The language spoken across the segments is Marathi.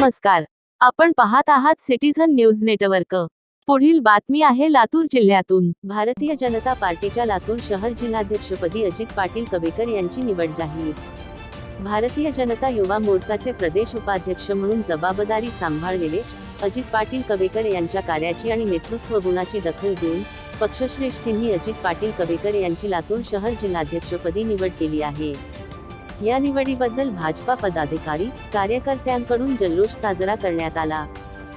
नमस्कार. आपण पाहत आहात सिटीझन न्यूज नेटवर्क. पुढील बातमी आहे लातूर जिल्ह्यातून. भारतीय जनता पार्टीच्या लातूर शहर जिल्हाध्यक्षपदी अजित पाटील कवेकर यांची निवड जाहीर भारतीय जनता युवा मोर्चाचे प्रदेश उपाध्यक्ष म्हणून जबाबदारी सांभाळलेले अजित पाटील कवेकर यांच्या कार्याची आणि नेतृत्व गुणाची दखल घेऊन पक्षश्रेष्ठींनी अजित पाटील कवेकर यांची लातूर शहर जिल्हाध्यक्षपदी निवड केली आहे. या निवडीबद्दल भाजपा पदाधिकारी कार्यकर्त्यांकडून जल्लोष साजरा करण्यात आला.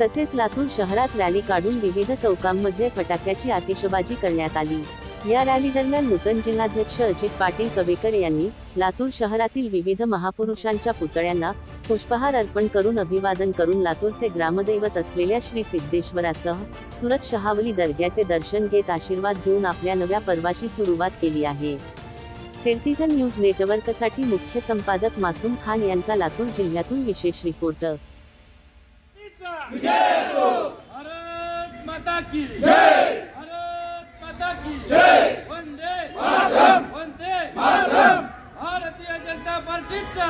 तसेच लातूर शहरात रॅली काढून विविध चौकांमध्ये फटाक्याची आतिषबाजी करण्यात आली. या रॅली दरम्यान नूतन जिल्हाध्यक्ष अजित पाटील कवेकर यांनी लातूर शहरातील विविध महापुरुषांच्या पुतळ्यांना पुष्पहार अर्पण करून अभिवादन करून लातूरचे ग्रामदैवत असलेल्या श्री सिद्धेश्वरासह सुरत शहावली दर्ग्याचे दर्शन घेत आशीर्वाद घेऊन आपल्या नव्या पर्वाची सुरुवात केली आहे. सिटीझन न्यूज नेटवर्कसाठी मुख्य संपादक मासूम खान यांचा लातूर जिल्ह्यातून विशेष रिपोर्ट. भारतीय जनता की जय भारत माता की जय वंदे मातरम वंदे मातरम भारतीय जनता पार्टीचा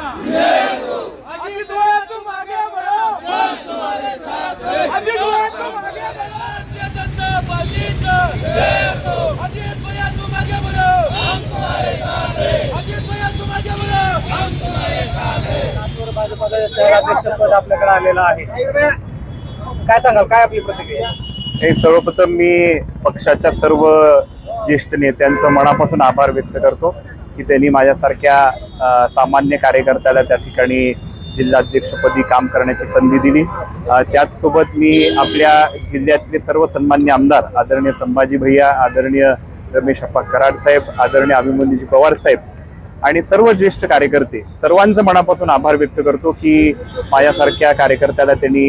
अजित भैया तुम आगे बढ़ो हम तुम्हारे साथ हैं अजित भैया तुम आगे बढ़ो भारतीय जनता पार्टीचा अजित भैया तुम आगे बढ़ो हम तुम्हारे साथ हैं अजित भैया तुम आगे बढ़ो हम तुम्हारे साथ हैं लातूर शहराध्यक्ष पद आपल्याकडे आलेलं आहे. काय सांगाल? काय आपली प्रतिक्रिया? हे सर्वप्रथम मी पक्षाच्या सर्व ज्येष्ठ नेत्यांचं मनापासून आभार व्यक्त करतो की त्यांनी माझ्यासारख्या सामान्य कार्यकर्त्याला त्या ठिकाणी जिल्हाध्यक्षपदी काम करण्याची संधी दिली. त्याचसोबत मी आपल्या जिल्ह्यातले सर्व सन्मान्य आमदार आदरणीय संभाजी भैया आदरणीय रमेश अप्पा कराड साहेब आदरणीय अभिमन्यूजी पवार साहेब आणि सर्व ज्येष्ठ कार्यकर्ते सर्वांचं मनापासून आभार व्यक्त करतो की माझ्यासारख्या कार्यकर्त्याला त्यांनी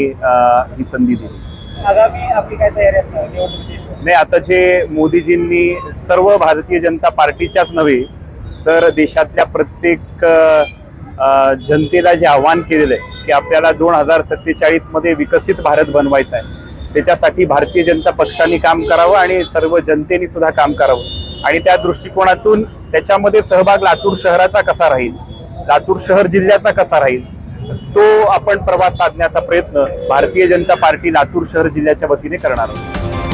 ही संधी दिली. आगामी आपली काय तयारी असणार? निवडणुकीची नाही आता जे मोदीजींनी सर्व भारतीय जनता पार्टीच्याच नव्हे तर देशातल्या प्रत्येक जनतेला जे आव्हान केलेलं आहे की आपल्याला दोन हजार सत्तेचाळीसमध्ये विकसित भारत बनवायचा आहे त्याच्यासाठी भारतीय जनता पक्षाने काम करावं आणि सर्व जनतेने सुद्धा काम करावं. आणि त्या दृष्टिकोनातून त्याच्यामध्ये सहभाग लातूर शहराचा कसा राहील लातूर शहर जिल्ह्याचा कसा राहील तो आपण प्रवास साधण्याचा प्रयत्न भारतीय जनता पार्टी लातूर शहर जिल्ह्याच्या वतीने करणार आहोत.